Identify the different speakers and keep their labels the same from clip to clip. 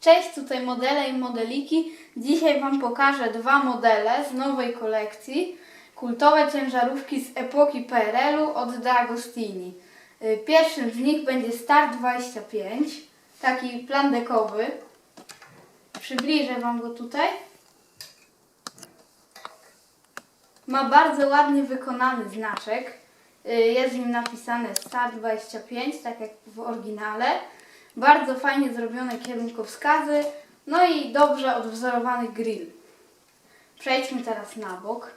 Speaker 1: Cześć, tutaj modele i modeliki. Dzisiaj Wam pokażę dwa modele z nowej kolekcji. Kultowe ciężarówki z epoki PRL-u od D'Agostini. Y, Pierwszym z nich będzie Star 25, taki plandekowy. Przybliżę Wam go tutaj. Ma bardzo ładnie wykonany znaczek. Y, Jest w nim napisane Star 25, tak jak w oryginale. Bardzo fajnie zrobione kierunkowskazy, no i dobrze odwzorowany grill. Przejdźmy teraz na bok.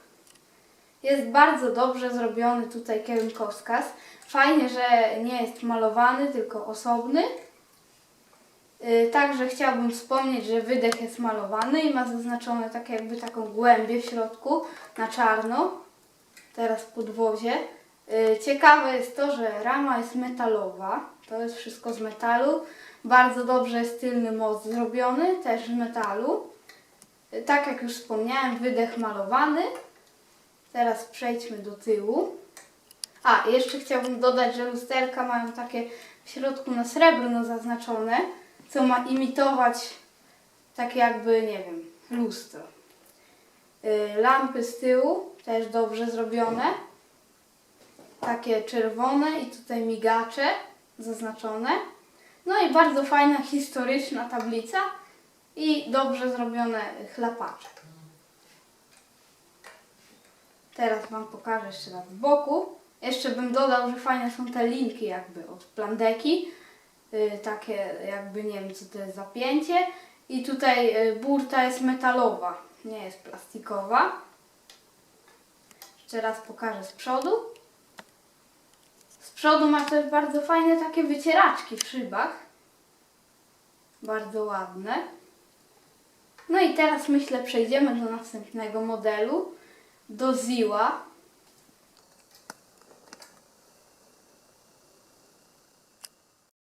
Speaker 1: Jest bardzo dobrze zrobiony tutaj kierunkowskaz. Fajnie, że nie jest malowany, tylko osobny. Yy, Także chciałabym wspomnieć, że wydech jest malowany i ma zaznaczone tak jakby taką głębię w środku na czarno. Teraz podwozie. Yy, Ciekawe jest to, że rama jest metalowa. To jest wszystko z metalu. Bardzo dobrze jest tylny most zrobiony, też z metalu. Tak jak już wspomniałem, wydech malowany. Teraz przejdźmy do tyłu. A, jeszcze chciałbym dodać, że lusterka mają takie w środku na srebrno zaznaczone, co ma imitować tak jakby, nie wiem, lustro. Yy, Lampy z tyłu też dobrze zrobione. Takie czerwone i tutaj migacze zaznaczone. No i bardzo fajna historyczna tablica i dobrze zrobione chlapacze. Teraz Wam pokażę jeszcze raz z boku. Jeszcze bym dodał, że fajne są te linki jakby od plandeki. Yy, takie jakby, nie wiem co to jest zapięcie. I tutaj yy, burta jest metalowa, nie jest plastikowa. Jeszcze raz pokażę z przodu. Przodu ma też bardzo fajne takie wycieraczki w szybach. Bardzo ładne. No i teraz myślę przejdziemy do następnego modelu. Do Ziła.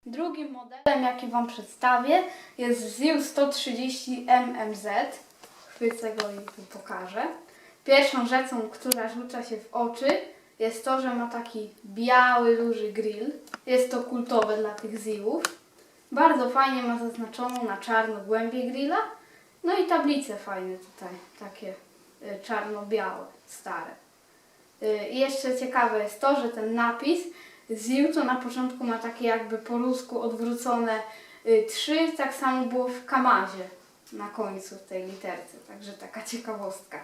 Speaker 1: Drugim modelem, jaki Wam przedstawię, jest ZIL 130 MMZ. Chwycę go i tu pokażę. Pierwszą rzeczą, która rzuca się w oczy, jest to, że ma taki biały, duży grill. Jest to kultowe dla tych ziłów. Bardzo fajnie ma zaznaczoną na czarno głębię grilla. No i tablice fajne tutaj, takie y, czarno-białe, stare. Y, I jeszcze ciekawe jest to, że ten napis ZIL to na początku ma takie jakby po rusku odwrócone y, trzy, tak samo było w Kamazie na końcu w tej literce, także taka ciekawostka.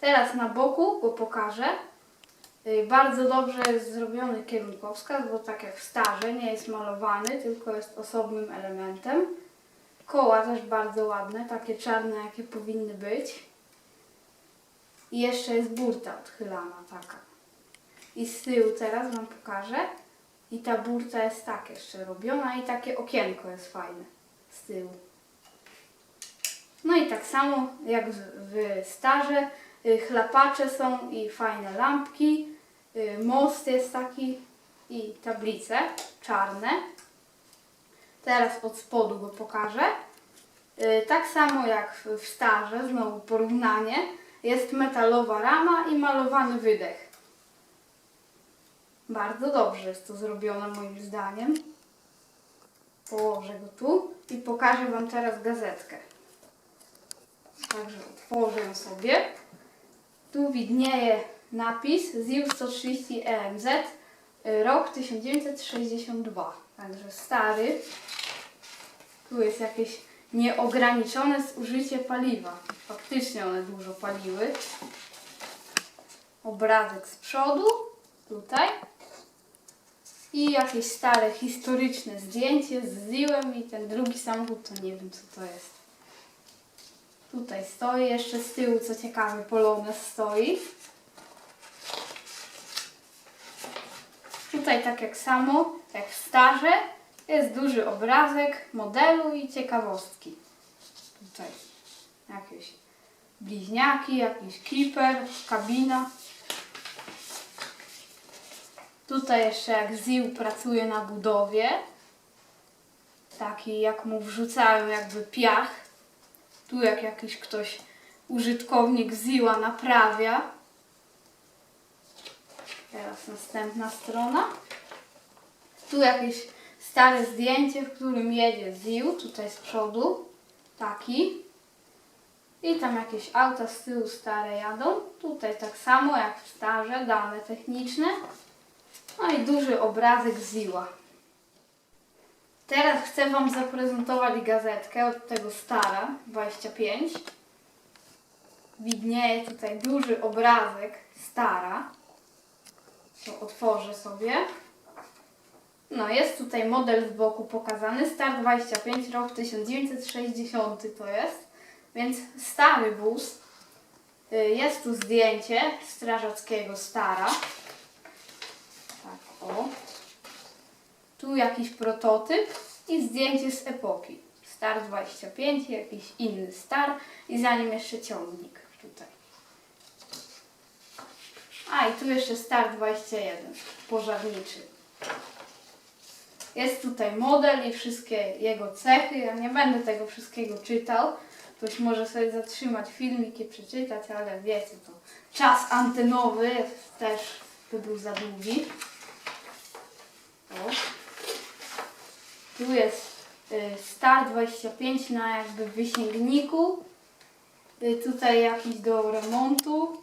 Speaker 1: Teraz na boku go pokażę. Y, Bardzo dobrze jest zrobiony kierunkowskaz, bo tak jak w starze nie jest malowany, tylko jest osobnym elementem. Koła też bardzo ładne, takie czarne jakie powinny być. I jeszcze jest burta odchylana taka. I z tyłu teraz Wam pokażę. I ta burta jest tak jeszcze robiona i takie okienko jest fajne z tyłu. No i tak samo jak w- starze, y, chlapacze są i fajne lampki, most jest taki i tablice czarne. Teraz od spodu go pokażę. Y, Tak samo jak w- starze, znowu porównanie, jest metalowa rama i malowany wydech. Bardzo dobrze jest to zrobione moim zdaniem. Położę go tu i pokażę Wam teraz gazetkę. Także otworzę sobie. Tu widnieje napis ZIL 130 EMZ, y, rok 1962. Także stary. Tu jest jakieś nieograniczone zużycie paliwa. Faktycznie one dużo paliły. Obrazek z przodu, tutaj. I jakieś stare, historyczne zdjęcie z Ziłem i ten drugi samochód, to nie wiem co to jest. Tutaj stoi, jeszcze z tyłu, co ciekawe, Polones stoi. Tutaj tak jak samo, jak w starze, jest duży obrazek modelu i ciekawostki. Tutaj jakieś bliźniaki, jakiś keeper, kabina. Tutaj jeszcze jak Ził pracuje na budowie. Taki jak mu wrzucają jakby piach. Tu jak jakiś ktoś, użytkownik Ziła naprawia. Teraz następna strona. Tu jakieś stare zdjęcie, w którym jedzie Ził, tutaj z przodu. Taki. I tam jakieś auta z tyłu stare jadą. Tutaj tak samo jak w starze, dane techniczne. No i duży obrazek Ziła. Teraz chcę Wam zaprezentować gazetkę od tego Stara 25. Widnieje tutaj duży obrazek Stara. To otworzę sobie. No, jest tutaj model z boku pokazany. Star 25, rok 1960 to jest. Więc stary wóz. Y, Jest tu zdjęcie strażackiego Stara. Tak, o. Tu jakiś prototyp i zdjęcie z epoki. Star 25, jakiś inny Star i za nim jeszcze ciągnik tutaj. A i tu jeszcze Star 21, pożarniczy. Jest tutaj model i wszystkie jego cechy. Ja nie będę tego wszystkiego czytał. Ktoś może sobie zatrzymać filmik i przeczytać, ale wiecie, to czas antenowy też by był za długi. O. Tu jest y, Star 25 na jakby wysięgniku. Y, tutaj jakiś do remontu.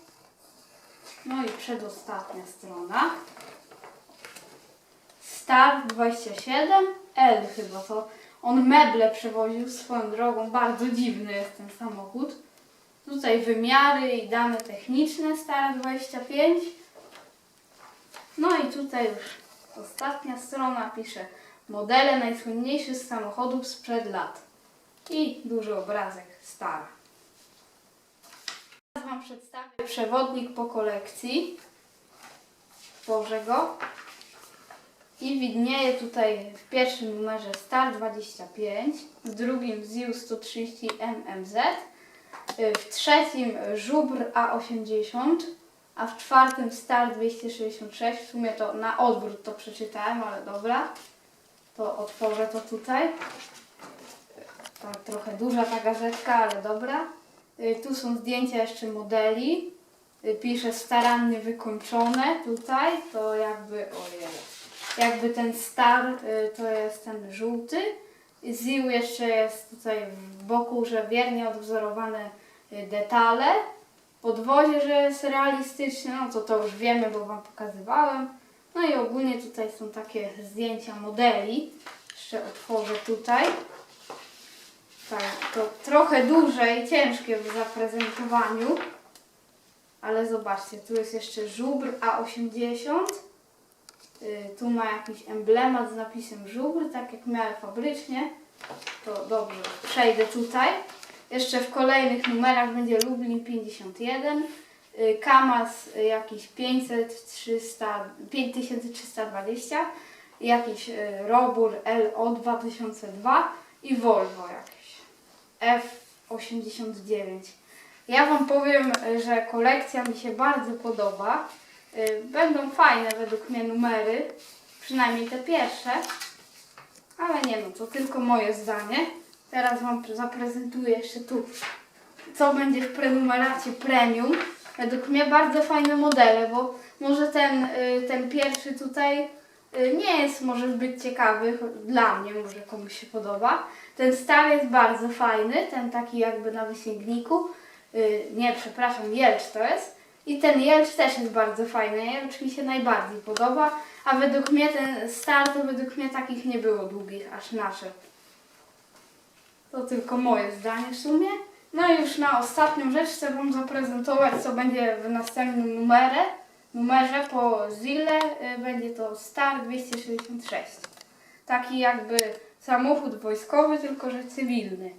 Speaker 1: No i przedostatnia strona. Star 27 L chyba to. On meble przewoził swoją drogą. Bardzo dziwny jest ten samochód. Tutaj wymiary i dane techniczne Star 25. No i tutaj już ostatnia strona pisze modele najsłynniejszych samochodów sprzed lat. I duży obrazek Stara. Wam przedstawię przewodnik po kolekcji. Tworzę go. I widnieje tutaj w pierwszym numerze Star 25, w drugim ZIU 130 MMZ, w trzecim Żubr A80, a w czwartym Star 266. W sumie to na odwrót to przeczytałem, ale dobra. To otworzę to tutaj. Tak, trochę duża ta gazetka, ale dobra. Y, Tu są zdjęcia jeszcze modeli. Y, Pisze starannie wykończone tutaj. To jakby, ojej, jakby ten star y, to jest ten żółty. Ził jeszcze jest tutaj w boku, że wiernie odwzorowane detale. Podwozie, że jest realistyczne, no to to już wiemy, bo Wam pokazywałem. No i ogólnie tutaj są takie zdjęcia modeli. Jeszcze otworzę tutaj. Tak, to trochę duże i ciężkie w zaprezentowaniu. Ale zobaczcie, tu jest jeszcze żubr A80. Y, Tu ma jakiś emblemat z napisem żubr, tak jak miałem fabrycznie. To dobrze, przejdę tutaj. Jeszcze w kolejnych numerach będzie Lublin 51, y, Kamaz y, jakiś 500, 300, 5320, jakiś y, Robur LO 2002 i Volvo jakiś F89. Ja Wam powiem, że kolekcja mi się bardzo podoba. Y, Będą fajne według mnie numery, przynajmniej te pierwsze. Ale nie no, to tylko moje zdanie. Teraz Wam zaprezentuję jeszcze tu, co będzie w prenumeracie premium. Według mnie bardzo fajne modele, bo może ten, y, ten pierwszy tutaj nie jest może zbyt ciekawy, dla mnie może komuś się podoba. Ten stary jest bardzo fajny, ten taki jakby na wysięgniku. Y, Nie, przepraszam, Jelcz to jest. I ten Jelcz też jest bardzo fajny. Jelcz mi się najbardziej podoba, a według mnie ten star to według mnie takich nie było długich, aż nasze. To tylko moje zdanie w sumie. No i już na ostatnią rzecz chcę Wam zaprezentować, co będzie w następnym numerze. Numerze po Zille y, będzie to Star 266. Taki jakby samochód wojskowy, tylko że cywilny.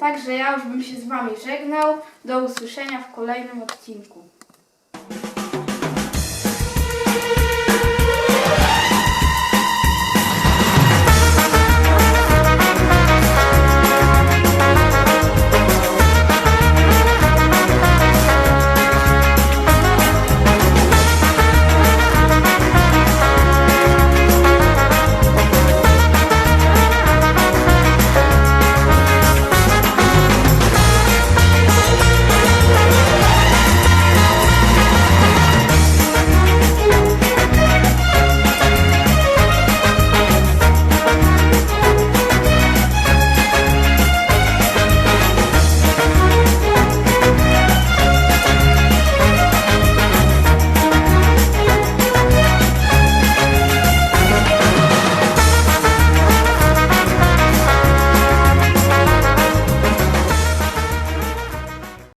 Speaker 1: Także ja już bym się z Wami żegnał. Do usłyszenia w kolejnym odcinku.